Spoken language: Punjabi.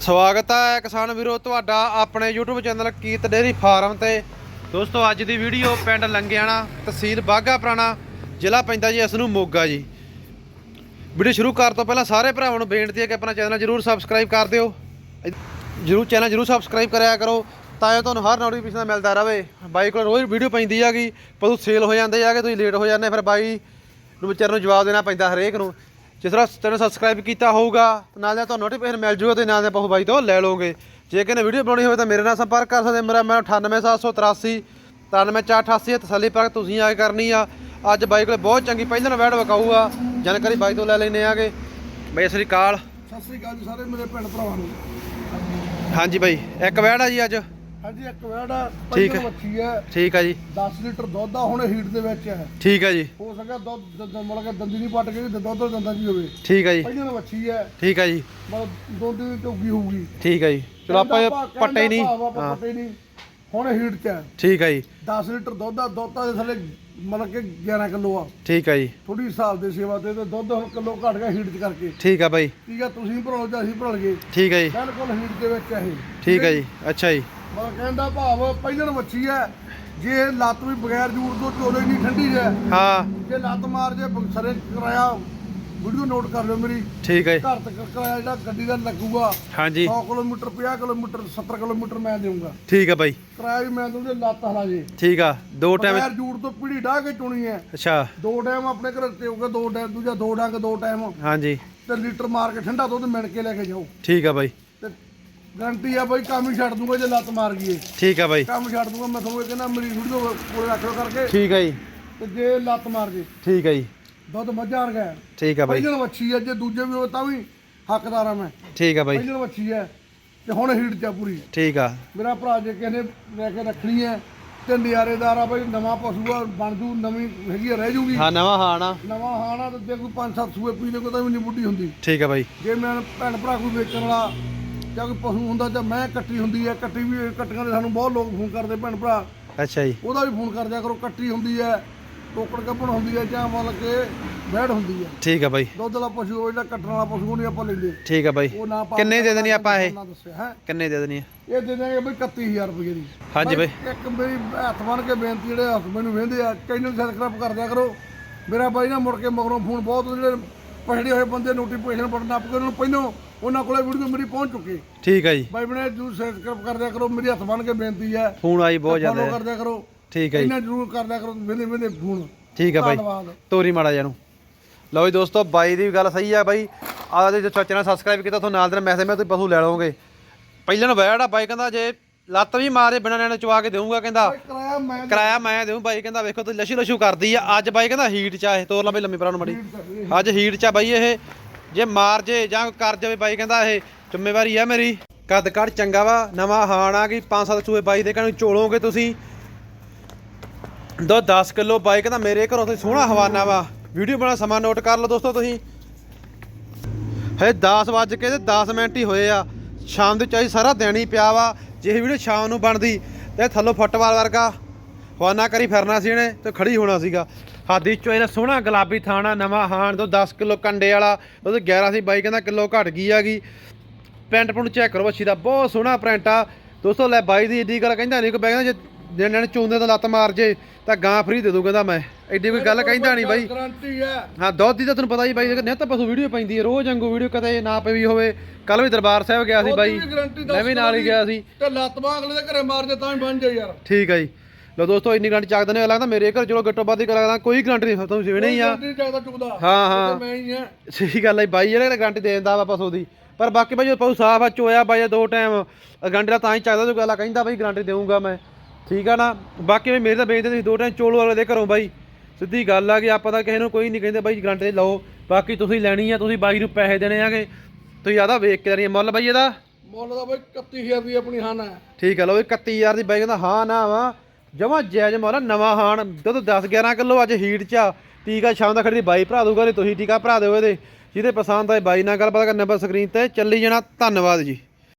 ਸਵਾਗਤ ਹੈ ਕਿਸਾਨ ਵੀਰੋ, ਤੁਹਾਡਾ ਆਪਣੇ YouTube ਚੈਨਲ ਕੀਤ ਡੇਰੀ ਫਾਰਮ ਤੇ। ਦੋਸਤੋ, ਅੱਜ ਦੀ ਵੀਡੀਓ ਪਿੰਡ ਲੰਗਿਆਣਾ ਤਹਿਸੀਲ ਬਾਗਾ ਪੁਰਾਣਾ, ਜ਼ਿਲ੍ਹਾ ਪੈਂਦਾ ਜੀ ਇਸ ਨੂੰ ਮੋਗਾ ਜੀ। ਵੀਡੀਓ ਸ਼ੁਰੂ ਕਰਨ ਤੋਂ ਪਹਿਲਾਂ ਸਾਰੇ ਭਰਾਵਾਂ ਨੂੰ ਬੇਨਤੀ ਹੈ ਕਿ ਆਪਣਾ ਚੈਨਲ ਜਰੂਰ ਸਬਸਕ੍ਰਾਈਬ ਕਰ ਦਿਓ। ਜਰੂਰ ਚੈਨਲ ਜਰੂਰ ਸਬਸਕ੍ਰਾਈਬ ਕਰਿਆ ਕਰੋ ਤਾਂ ਜੋ ਤੁਹਾਨੂੰ ਹਰ ਨੋਟੀਫਿਕੇਸ਼ਨ ਮਿਲਦਾ ਰਹੇ। ਬਾਈ ਕੋਲ ਰੋਜ਼ ਵੀਡੀਓ ਪੈਂਦੀ ਹੈਗੀ ਪਰ ਉਹ ਸੇਲ ਹੋ ਜਾਂਦੇ ਆਗੇ ਤੁਸੀਂ ਲੇਟ ਹੋ ਜਾਂਦੇ ਫਿਰ ਬਾਈ ਨੂੰ ਵਿਚਾਰ ਨੂੰ ਜਵਾਬ ਦੇਣਾ ਪੈਂਦਾ ਹਰੇਕ ਨੂੰ। ਜਿਸ ਤਰ੍ਹਾਂ ਚੈਨਲ ਸਬਸਕ੍ਰਾਈਬ ਕੀਤਾ ਹੋਊਗਾ ਤਾਂ ਨਾਲ ਨਾਲ ਤੁਹਾਨੂੰ ਨੋਟੀਫਿਕੇਸ਼ਨ ਮਿਲ ਜੂਗਾ ਤੇ ਨਾਲ ਦੇ ਪਸ਼ੂ ਬਾਈ ਤੋਂ ਲੈ ਲਓਗੇ। ਜੇ ਕਿਨੇ ਵੀਡੀਓ ਬਣਾਉਣੀ ਹੋਵੇ ਤਾਂ ਮੇਰੇ ਨਾਲ ਸੰਪਰਕ ਕਰ ਸਕਦੇ ਮੇਰਾ ਮੈਂ 98783 93488 ਤਸੱਲੀ ਪਰ ਤੁਸੀਂ ਆ ਕੇ ਕਰਨੀ ਆ। ਅੱਜ ਬਾਈ ਕੋਲੇ ਬਹੁਤ ਚੰਗੀ ਪਹਿਲਾਂ ਵੈਡ ਵਿਕਾਊ ਆ ਜਾਣਕਾਰੀ ਬਾਈ ਤੋਂ ਲੈ ਲੈਨੇ ਆਗੇ। ਬਾਈ ਸ੍ਰੀ ਅਕਾਲ। ਸਤਿ ਸ੍ਰੀ ਅਕਾਲ ਜੀ ਸਾਰੇ ਮੇਰੇ ਭੈਣ ਭਰਾਵਾਂ ਨੂੰ। ਹਾਂਜੀ ਬਾਈ ਇੱਕ ਵੈਡ ਆ ਜੀ ਅੱਜ। ਹਾਂਜੀ ਇੱਕ ਵੜਾ ਠੀਕ ਹੈ। ਮੱਛੀ ਹੈ ਠੀਕ ਆ ਜੀ। 10 ਲੀਟਰ ਦੁੱਧ ਆ ਹੁਣ ਹੀਟ ਦੇ ਵਿੱਚ ਹੈ। ਠੀਕ ਆ ਜੀ। ਹੋ ਸਕਦਾ ਦੁੱਧ ਦ- ਦ- ਮਤਲਬ ਕਿ ਦੰਦੀ ਨਹੀਂ ਪੱਟ ਕੇ ਦੁੱਧ ਦੰਦਾ ਜੀ ਹੋਵੇ। ਠੀਕ ਆ ਜੀ। ਪਹਿਲਾਂ ਮੱਛੀ ਹੈ ਠੀਕ ਆ ਜੀ। ਮਤਲਬ ਦੁੱਧ ਦੀ ਝੋਗੀ ਹੋਊਗੀ। ਠੀਕ ਆ ਜੀ। ਚਲੋ ਆਪਾਂ ਇਹ ਕਹਿੰਦਾ ਪੱਟੇ ਨਹੀਂ। ਭਾਵ ਆਪਾਂ ਹਾਂ। ਪੱਟੇ ਹੀ ਨਹੀਂ। ਹੁਣ ਹੀਟ 'ਚ ਹੈ। ਠੀਕ ਆ ਜੀ। 10 ਲੀਟਰ ਦੁੱਧ ਆ ਦੁੱਧ ਆ ਦੇ ਥੱਲੇ ਮਤਲਬ ਕਿ 11 ਕਿਲੋ ਆ। ਠੀਕ ਆ ਜੀ। ਥੋੜੀ ਹਿਸਾਬ ਦੇ ਸੇਵਾ ਤੇ ਤੇ ਦੁੱਧ ਹੁਣ ਕਿਲੋ ਘਟ ਗਿਆ ਹੀਟ 'ਚ ਕਰਕੇ। ਠੀਕ ਆ ਬਾਈ। ਠੀਕ ਆ ਤੁਸੀਂ ਭਰੋ ਜਾਂ ਅਸੀਂ ਭਰਲ ਗਏ। ਠੀਕ ਆ ਜੀ। ਬਿਲਕੁਲ ਹੀਟ ਦੇ ਵਿੱਚ ਇਹ। ਠੀਕ ਆ ਜੀ। ਅੱਛਾ ਜੀ। ਮਤਲਬ ਕਹਿੰਦਾ ਭਾਵ ਪਹਿਲਣ ਮੱਛੀ ਹੈ ਜੇ ਲੱਤ ਵੀ ਬਗੈਰ ਜੂੜ ਤੋਂ ਚੋਲੇ ਨਹੀਂ ਠੰਡੀ ਹੈ ਹਾਂ। ਜੇ ਲੱਤ ਮਾਰ ਜੇ ਸਰੇ ਕਰਾਇਆ ਵੀਡੀਓ ਨੋਟ ਕਰ ਲਿਓ ਮੇਰੀ। ਠੀਕ ਜੀ। ਘਰ ਤੱਕ ਕਰਾਇਆ ਜਿਹੜਾ ਗੱਡੀ ਦਾ ਲੱਗੂਗਾ ਹਾਂਜੀ। 100 ਕਿਲੋਮੀਟਰ 50 ਕਿਲੋਮੀਟਰ 70 ਕਿਲੋਮੀਟਰ ਮੈਂ ਦੇਵਾਂਗਾ ਠੀਕ ਆ ਬਾਈ। ਕਿਰਾਇਆ ਵੀ ਮੈਂ ਦੂੰਗਾ ਲੱਤ ਹਲਾ ਜੇ। ਠੀਕ ਆ ਦੋ ਟਾਈਮ ਬਗੈਰ ਜੂੜ ਤੋਂ ਪੀੜੀ ਢਾਹ ਕੇ ਚੁਣੀ ਹੈ। ਅੱਛਾ। ਦੋ ਟਾਈਮ ਆਪਣੇ ਘਰ ਤੇ ਹੋਗਾ ਦੋ ਟਾਈਮ ਦੂਜਾ ਦੋ ਡੰਗ ਦੋ ਟਾਈਮ। ਹਾਂਜੀ। ਤੇ ਲੀਟਰ ਮਾਰ ਕੇ ਠੰਡਾ ਦੁੱਧ ਮਿਣ ਕੇ ਲੈ ਕੇ ਜਾਓ। ਠੀਕ ਆ ਬਾਈ। ਤੇ ਗਰੰਟੀ ਆ ਬਈ ਕੰਮ ਹੀ ਛੱਡ ਦੂੰਗਾ ਜੇ ਲੱਤ ਮਾਰ ਗਈਏ ਠੀਕ ਆ ਬਾਈ। ਕੰਮ ਛੱਡ ਦੂੰਗਾ ਮੈਂ ਤੁਹਾਨੂੰ ਇਹ ਕਹਿੰਦਾ ਮੇਰੀ ਵੀਡੀਓ ਕੋਲ ਰੱਖ ਲਓ ਕਰਕੇ। ਠੀਕ ਆ ਜੀ। ਤੇ ਜੇ ਲੱਤ ਮਾਰ ਜੇ। ਠੀਕ ਆ ਜੀ। ਦੁੱਧ ਮੱਝਾਂ ਵਰਗਾ ਹੈ। ਠੀਕ ਆ ਬਾਈ। ਪਹਿਲਾਂ ਵੱਛੀ ਹੈ ਜੇ ਦੂਜੇ ਵੀ ਹੋਵੇ ਤਾਂ ਵੀ ਹੱਕਦਾਰ ਆ ਮੈਂ। ਠੀਕ ਆ ਬਾਈ। ਪਹਿਲਾਂ ਵੱਛੀ ਹੈ ਤੇ ਹੁਣ ਹੀਟ ਚ ਆ ਪੂਰੀ। ਠੀਕ ਆ। ਮੇਰਾ ਭਰਾ ਜੇ ਕਿਸੇ ਨੇ ਲੈ ਕੇ ਰੱਖਣੀ ਹੈ ਤੇ ਨਿਆਰੇਦਾਰ ਆ ਬਈ ਨਵਾਂ ਪਸ਼ੂ ਆ ਬਣ ਜੂ ਨਵੀਂ ਹੈਗੀ ਆ, ਰਹਿ ਜੂਗੀ। ਹਾਂ ਨਵਾਂ ਹਾਂ ਨਾ ਨਵਾਂ ਹਾਣਾ ਤੇ ਜੇ ਕੋਈ ਪੰਜ ਸੱਤ ਸੂਏ ਪੀ ਲੇ ਕੋਈ ਤਾਂ ਵੀ ਨਹੀਂ ਬੁੱਢੀ ਹੁੰਦੀ। ਠੀਕ ਆ ਬਾਈ। ਜੇ ਮੈਂ ਭੈਣ ਭਰਾ ਕੋਈ ਵੇਚਣ ਵਾਲਾ ਜਾਂ ਕੋਈ ਪਸ਼ੂ ਹੁੰਦਾ ਜਾਂ ਮੈਂ ਕੱਟੀ ਹੁੰਦੀ ਹੈ ਕੱਟੀ ਵੀ ਕੱਟੀਆਂ ਦੇ ਸਾਨੂੰ ਬਹੁਤ ਲੋਕ ਫੋਨ ਕਰਦੇ ਭੈਣ ਭਰਾ। ਅੱਛਾ ਜੀ। ਉਹਦਾ ਵੀ ਫੋਨ ਕਰ ਦਿਆ ਕਰੋ ਕੱਟੀ ਹੁੰਦੀ ਹੈ। ਟੋਕੜ ਕੱਪਣ ਹੁੰਦੀ ਹੈ ਜਾਂ ਮਤਲਬ ਕਿ ਬੈੜ ਹੁੰਦੀ ਹੈ। ਠੀਕ ਆ ਬਾਈ। ਦੁੱਧ ਵਾਲਾ ਪਸ਼ੂ ਉਹ ਜਿਹੜਾ ਕੱਟਣ ਵਾਲਾ ਪਸ਼ੂ ਉਹ ਨਹੀਂ ਆਪਾਂ ਲੈਂਦੇ ਠੀਕ ਆ ਬਾਈ। ਉਹ ਨਾ ਪਾ ਕਿੰਨੇ ਦੇ ਦੇਣੀ ਆਪਾਂ ਇਹ? ਨਾ ਦੱਸਿਆ ਹੈ? ਕਿੰਨੇ ਦੇ ਦੇਣੀ ਆ? ਇਹ ਦੇ ਦਾਂਗੇ ਬਈ 31000 ਰੁਪਏ ਦੀ। ਹਾਂਜੀ ਬਾਈ। ਇੱਕ ਮੇਰੀ ਹੱਥ ਬਣ ਕੇ ਬੇਨਤੀ ਜਿਹੜੇ ਹਸਬੰਦ ਨੂੰ ਵੇਂਦੇ ਆ ਚੈਨਲ ਸਬਸਕ੍ਰਾਈਬ ਕਰ ਦਿਆ ਕਰੋ। ਮੇਰਾ ਬਾਈ ਨਾ ਮੁੜ ਕੇ ਮਗਰੋਂ ਫੋਨ ਬਹੁਤ ਜਿਹੜੇ ਪਛੜੇ ਹੋਏ ਬੰਦੇ ਨੋਟੀਫਿਕੇਸ਼ਨ ਬਟਨ ਨੱਪ ਕੇ ਉਹਨਾਂ ਨੂੰ ਪਹਿਲੋਂ ਉਹਨਾਂ ਕੋਲੇ ਵੀਡੀਓ ਮੇਰੀ ਪਹੁੰਚ ਚੁੱਕੀ। ਠੀਕ ਆ ਜੀ। ਬਾਈ ਬਣੇ ਜਰੂਰ ਸਬਸਕ੍ਰਾਈਬ ਕਰ ਦਿਆ ਕਰੋ ਮੇਰੀ ਹੱਥ ਬਣ ਕੇ ਬੇਨਤੀ ਹੈ। ਫੋਨ ਆਈ ਬਹੁਤ ਜ਼ਿਆਦਾ ਫੋਲੋ। ਕਰ ਦਿਆ ਕਰੋ। ਠੀਕ ਆ ਜੀ। ਇਹਨਾਂ ਜਰੂਰ ਕਰ ਦਿਆ ਕਰੋ ਵੇਲੇ ਵੇਲੇ ਫੋਨ। ਠੀਕ ਆ ਬਾਈ। ਧੰਨਵਾਦ। ਤੋਰੀ ਮਾੜਾ ਜਿਹਾ ਨੂੰ ਲਓ ਜੀ ਦੋਸਤੋ ਬਾਈ ਦੀ ਵੀ ਗੱਲ ਸਹੀ ਆ ਬਾਈ। ਆਹ ਜੇ ਚਾਚੇ ਨਾਲ ਸਬਸਕ੍ਰਾਈਬ ਕੀਤਾ ਤੁਹਾਨੂੰ ਨਾਲ ਦੇ ਮੈਸੇਜ ਮੈਂ ਤੁਸੀਂ ਪਸ਼ੂ ਲੈ ਲਓਗੇ। ਪਹਿਲਾਂ ਨੂੰ ਆ ਬਾਈ ਕਹਿੰਦਾ ਜੇ ਲੱਤ ਵੀ ਮਾਰੇ ਬਿਨਾਂ ਨੈਣ ਚਵਾ ਕੇ ਦੇਊਂਗਾ ਕਹਿੰਦਾ। ਕਰਾਇਆ ਮੈਂ ਕਿਰਾਇਆ ਮੈਂ ਦੇਊਂ ਬਾਈ ਕਹਿੰਦਾ ਵੇਖੋ ਤੁਸੀਂ ਲਸ਼ੂ ਲਸ਼ੂ ਕਰਦੀ ਆ। ਅੱਜ ਬਾਈ ਕਹਿੰਦਾ ਹੀਟ ਚ ਆ ਇਹ ਤੋਰ ਲਾ ਬਈ ਲੰਮੀ ਪਰਾਂ ਨੂੰ ਮੜੀ। ਅੱਜ ਹੀਟ ਚ ਆ ਬਾਈ ਇਹ। ਜੇ ਮਾਰ ਜੇ ਜਾਂ ਕਰ ਜਾਵੇ ਬਾਈ ਕਹਿੰਦਾ ਇਹ ਜ਼ਿੰਮੇਵਾਰੀ ਆ ਮੇਰੀ। ਕੱਦ ਕੱਦ ਚੰਗਾ ਵਾ ਨਵਾਂ ਹਾਣ ਆ ਗਈ। 5-7 ਚੂਹੇ ਬਾਈ ਦੇ ਕਹਿੰਦੇ ਚੋਲੋਗੇ ਤੁਸੀਂ। ਦੋ 10 ਕਿਲੋ ਬਾਈਕ ਦਾ ਮੇਰੇ ਘਰੋਂ ਤੇ ਸੋਹਣਾ ਹਵਾਨਾ ਵਾ। ਵੀਡੀਓ ਬਣਾ ਸਮਾਂ ਨੋਟ ਕਰ ਲਓ ਦੋਸਤੋ ਤੁਸੀਂ। ਹੇ 10 ਵੱਜ ਕੇ ਤੇ 10 ਮਿੰਟ ਹੀ ਹੋਏ ਆ। ਸ਼ਾਮ ਦੇ ਚਾਹੀ ਸਾਰਾ ਦਿਨ ਹੀ ਪਿਆ ਵਾ। ਜੇ ਵੀਡੀਓ ਸ਼ਾਮ ਨੂੰ ਬਣਦੀ, ਤੇ ਥੱਲੋਂ ਫੁੱਟਬਾਲ ਵਰਗਾ। ਹਵਾਨਾ ਕਰੀ ਫਿਰਨਾ ਸੀ ਇਹਨੇ ਤੇ ਖੜੀ ਹੋਣਾ ਸੀਗਾ। ਹਾਦੀ ਚੋਂ ਇਹਦਾ ਸੋਹਣਾ ਗੁਲਾਬੀ ਥਾਣਾ, ਨਵਾਂ ਹਾਣ ਤੋਂ 10 ਕਿਲੋ ਕੰਡੇ ਵਾਲਾ। ਉਹਦੇ 11 ਸੀ ਬਾਈ, ਕਹਿੰਦਾ ਕਿਲੋ ਘਟ ਗਈ ਹੈਗੀ ਪੈਂਟ ਪੁੰਟ ਚੈੱਕ ਕਰੋ ਬੱਚੀ ਦਾ ਬਹੁਤ ਸੋਹਣਾ ਪ੍ਰਿੰਟ ਆ। ਦੋਸਤੋ, ਲੈ ਬਾਈ ਦੀ ਏਡੀ ਗੱਲ ਕਹਿੰਦਾ ਨਹੀਂ ਕੋਈ ਕਹਿੰਦਾ ਜੇ ਜਿਹਨਾਂ ਨੇ ਚੂੰਦੇ ਤੋਂ ਲੱਤ ਮਾਰ ਜੇ ਤਾਂ ਗਾਂ ਫਰੀ ਦੇ ਦੂ ਕਹਿੰਦਾ ਮੈਂ। ਐਡੀ ਕੋਈ ਗੱਲ ਕਹਿੰਦਾ ਨਹੀਂ ਬਾਈ। ਗਾਰੰਟੀ ਹੈ ਹਾਂ ਦੁੱਧ ਦੀ ਤਾਂ ਤੁਹਾਨੂੰ ਪਤਾ ਹੀ ਬਾਈ ਨਿੱਤ ਪਸ਼ੂ ਵੀਡੀਓ ਪੈਂਦੀ ਹੈ ਰੋਜ਼ ਵਾਂਗੂ ਵੀਡੀਓ ਕਦੇ ਨਾ ਪਈ ਹੋਵੇ। ਕੱਲ ਵੀ ਦਰਬਾਰ ਸਾਹਿਬ ਗਿਆ ਸੀ ਬਾਈ ਮੈਂ ਵੀ ਨਾਲ ਹੀ ਗਿਆ ਸੀ। ਤੇ ਲੱਤ ਬਾਹ ਅਗਲੇ ਦੇ ਘਰੇ ਮਾਰ ਜੇ ਤਾਂ ਹੀ ਬਣ ਜਾ ਯਾਰ। ਠੀਕ ਹੈ ਜੀ। ਲੋ ਦੋਸਤੋ ਇੰਨੀ ਗਰੰਟੀ ਚੱਕਦੇ ਨੇ ਲੱਗਦਾ ਮੇਰੇ ਘਰ ਚਲੋ ਗੱਟੋ ਬਾਦੀ ਕਰਾਂਗਾ ਕੋਈ ਗਰੰਟੀ ਨਹੀਂ ਤੁਹਾਨੂੰ ਸਿਵਣੇ ਹੀ ਆ। ਹਾਂ ਹਾਂ। ਤੇ ਮੈਂ ਹੀ ਆ। ਸਹੀ ਗੱਲ ਹੈ ਬਾਈ ਜਿਹੜਾ ਗਰੰਟੀ ਦੇ ਦਿੰਦਾ ਵਾ ਪਸ਼ੂ ਦੀ। ਪਰ ਬਾਕੀ ਬਾਈ ਪਸ਼ੂ ਸਾਫ਼ ਆ ਚੋਇਆ ਬਾਈ ਦੋ ਟਾਈਮ ਗਰੰਟੀ ਦਾ ਤਾਂ ਹੀ ਚੱਕਦਾ ਜੋ ਗੱਲਾਂ ਕਹਿੰਦਾ ਬਾਈ ਗਰੰਟੀ ਦੇਊਂਗਾ ਮੈਂ। ਠੀਕ ਆ ਨਾ? ਬਾਕੀ ਵੀ ਮੇਰੇ ਤਾਂ ਵੇਚਦੇ ਤੁਸੀਂ ਦੋ ਟਾਈਮ ਚੋਲੋ ਵਾਲੇ ਦੇ ਘਰੋਂ ਬਾਈ। ਸਿੱਧੀ ਗੱਲ ਆ ਕਿ ਆਪਾਂ ਤਾਂ ਕਿਸੇ ਨੂੰ ਕੋਈ ਨਹੀਂ ਕਹਿੰਦੇ ਬਾਈ ਗਰੰਟੀ ਲਓ। ਬਾਕੀ ਤੁਸੀਂ ਲੈਣੀ ਆ ਤੁਸੀਂ ਬਾਈ ਨੂੰ ਪੈਸੇ ਦੇਣੇ ਆਗੇ। ਤੁਸੀਂ ਆਦਾ ਵੇਖ ਕੇ ਆ ਮੁੱਲ ਬਾਈ ਇਹਦਾ। ਮੁੱਲ ਦਾ ਬਈ 31000 ਦੀ ਆਪਣੀ ਹਾਨ ਹੈ ਠੀਕ ਆ ਲਓ ਇਹ 31000 ਦੀ ਬਾਈ ਕਹਿੰਦਾ ਹਾਂ ਨਾ ਵਾ। ਜਮਾ ਜਾਇਜ਼ ਮੁੱਲ ਨਵਾਂ ਹਾਣ ਦੁੱਧ 10 11 ਕਿਲੋ ਅੱਜ ਹੀਟ ਚ ਆ। ਟੀਕਾ ਸ਼ਾਮ ਦਾ ਖੜੀ ਬਾਈ ਭਰਾ ਦੂਗਾ ਨਹੀਂ ਤੁਸੀਂ ਟੀਕਾ ਭਰਾ ਦਿਓ ਇਹਦੇ। ਜਿਹਦੇ ਪਸੰਦ ਆਏ ਬਾਈ ਨਾਲ ਗੱਲਬਾਤ ਕਰ ਨੰਬਰ ਸਕਰੀਨ ਤੇ ਚੱਲੀ ਜਾਣਾ। ਧੰਨਵਾਦ ਜੀ।